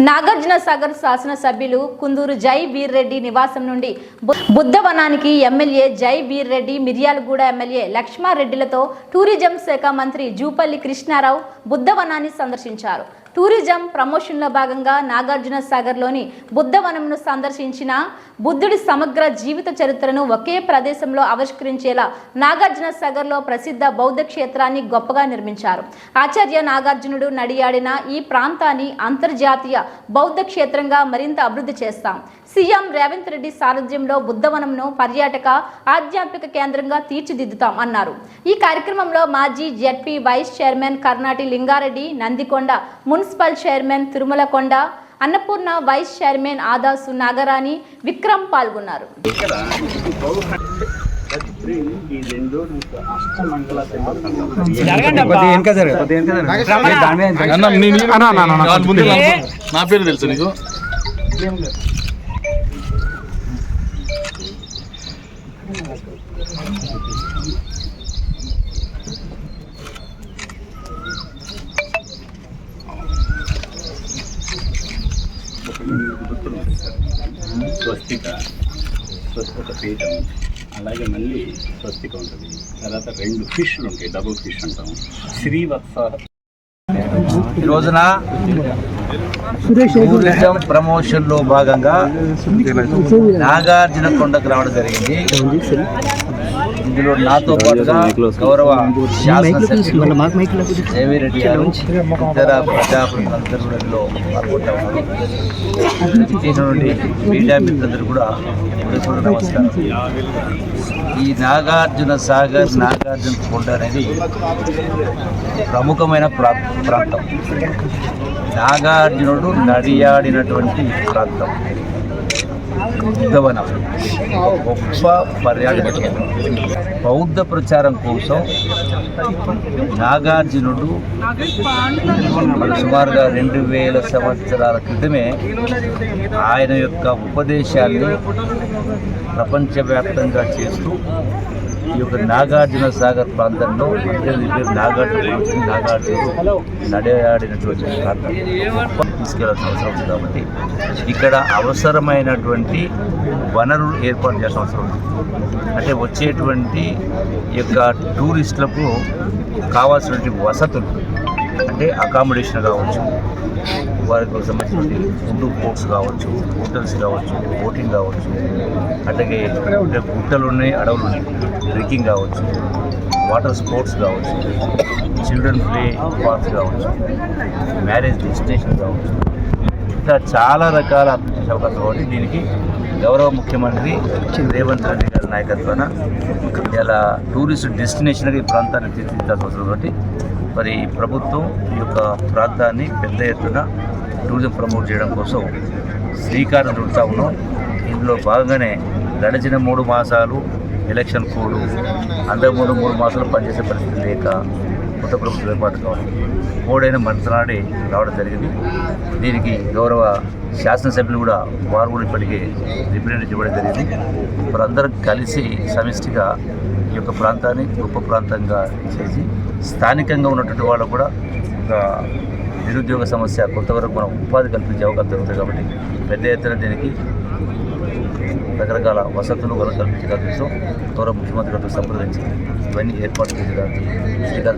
నాగార్జున సాగర్ శాసనసభ్యులు కుందూరు జై వీర్రెడ్డి నివాసం నుండి బు- బుద్ధవనానికి ఎమ్మెల్యే జై వీర్రెడ్డి మిర్యాలగూడ ఎమ్మెల్యే లక్ష్మారెడ్డిలతో టూరిజం శాఖ మంత్రి జూపల్లి కృష్ణారావు బుద్ధవనాన్ని సందర్శించారు. టూరిజం ప్రమోషన్లో భాగంగా నాగార్జున సాగర్లోని బుద్ధవనంను సందర్శించిన బుద్ధుడి సమగ్ర జీవిత చరిత్రను ఒకే ప్రదేశంలో ఆవిష్కరించేలా నాగార్జున సాగర్లో ప్రసిద్ధ బౌద్ధ క్షేత్రాన్ని గొప్పగా నిర్మించారు. ఆచార్య నాగార్జునుడు నడియాడిన ఈ ప్రాంతాన్ని అంతర్జాతీయ బౌద్ధ క్షేత్రంగా మరింత అభివృద్ధి చేస్తాం. సీఎం రేవంత్ రెడ్డి సారథ్యంలో బుద్ధవనంను పర్యాటక ఆధ్యాత్మిక కేంద్రంగా తీర్చిదిద్దుతాం అన్నారు. ఈ కార్యక్రమంలో మాజీ ZP vice chairman Karnati Lingareddy Nandikonda municipal chairman Thirumalakonda Annapurna vice chairman Adasu Nagarani Vikram పాల్గొన్నారు. నా పేరు తెలుసు నీకు? స్వస్తిక స్వస్తిక పీఠం. అలాగే మళ్ళీ స్వస్తిక ఉంటుంది. తర్వాత రెండు ఫిష్లు ఉంటాయి డబుల్ ఫిష్ అంటాం శ్రీవత్స ఈ రోజున టూరిజం ప్రమోషన్లో భాగంగా నాగార్జున కొండకు రావడం జరిగింది. ఇందులో నాతో పాటుగా గౌరవ శాసనసభ్యులు దేవిరెడ్డి గారు ఇతర ప్రజాప్రతినిధులందరూ కూడా ఇందులో పాల్గొంటా మీడియా మిత్రులందరూ కూడా నమస్కారం. ఈ నాగార్జున సాగర్ నాగార్జున కొండ అనేది ప్రముఖమైన ప్రాంతం. నాగార్జునుడు నడియాడినటువంటి ప్రాంతం. బుద్ధవనం. గొప్ప పర్యాటక బౌద్ధ ప్రచారం కోసం నాగార్జునుడు సుమారుగా రెండు వేల సంవత్సరాల క్రితమే ఆయన యొక్క ఉపదేశాల్ని ప్రపంచవ్యాప్తంగా చేస్తూ ఈ యొక్క నాగార్జున సాగర్ ప్రాంతంలో నాగార్జున వచ్చింది నాగార్జునుడు నడయాడినటువంటి ప్రాంతం. తీసుకెళ్ళాల్సిన అవసరం ఉంది కాబట్టి ఇక్కడ అవసరమైనటువంటి వనరులు ఏర్పాటు చేయాల్సిన అవసరం ఉంది. అంటే వచ్చేటువంటి యొక్క టూరిస్టులకు కావాల్సినటువంటి వసతులు అంటే అకామిడేషన్ కావచ్చు వారికి సంబంధించిన ఫుడ్ కోర్ట్స్ కావచ్చు హోటల్స్ కావచ్చు బోటింగ్ కావచ్చు అట్లాగే గుట్టలు ఉన్నాయి అడవులు ఉన్నాయి. ట్రెక్కింగ్ కావచ్చు వాటర్ స్పోర్ట్స్ కావచ్చు చిల్డ్రన్ ప్లే పార్క్స్ కావచ్చు మ్యారేజ్ డెస్టినేషన్ కావచ్చు. ఇట్లా చాలా రకాల అభివృద్ధి అవకాశం కాబట్టి దీనికి గౌరవ ముఖ్యమంత్రి రేవంత్ రెడ్డి గారి నాయకత్వాన ఇలా టూరిస్ట్ డెస్టినేషన్గా ఈ ప్రాంతాన్ని తీర్చిదిద్దాల్సిన అవసరం కాబట్టి మరి ప్రభుత్వం ఈ యొక్క ప్రాంతాన్ని పెద్ద ఎత్తున టూరిజం ప్రమోట్ చేయడం కోసం శ్రీకారం చుడతా ఉన్నాం. ఇందులో భాగంగానే గడిచిన మూడు మాసాలు ఎలక్షన్ కోడ్. అంతకుముందు మూడు మాసాలు పనిచేసే పరిస్థితి లేక కొత్త ప్రభుత్వం ఏర్పాటు కావాలి. కోడైన మరుసనాడే రావడం జరిగింది. దీనికి గౌరవ శాసనసభ్యులు కూడా వారు కూడా ఇప్పటికే రిప్రజెంట్ ఇవ్వడం జరిగింది. వారందరం కలిసి సమిష్టిగా ఈ యొక్క ప్రాంతాన్ని గొప్ప ప్రాంతంగా చేసి స్థానికంగా ఉన్నటువంటి వాళ్ళు కూడా ఒక నిరుద్యోగ సమస్య కొంతవరకు మనం ఉపాధి కల్పించే అవకాశం ఉంటుంది కాబట్టి పెద్ద ఎత్తున దీనికి రకరకాల వసతులు వల్ల కల్పించే కోసం గౌరవ ముఖ్యమంత్రి గారితో సంప్రదించి ఇవన్నీ ఏర్పాటు చేయడానికి శ్రీకారం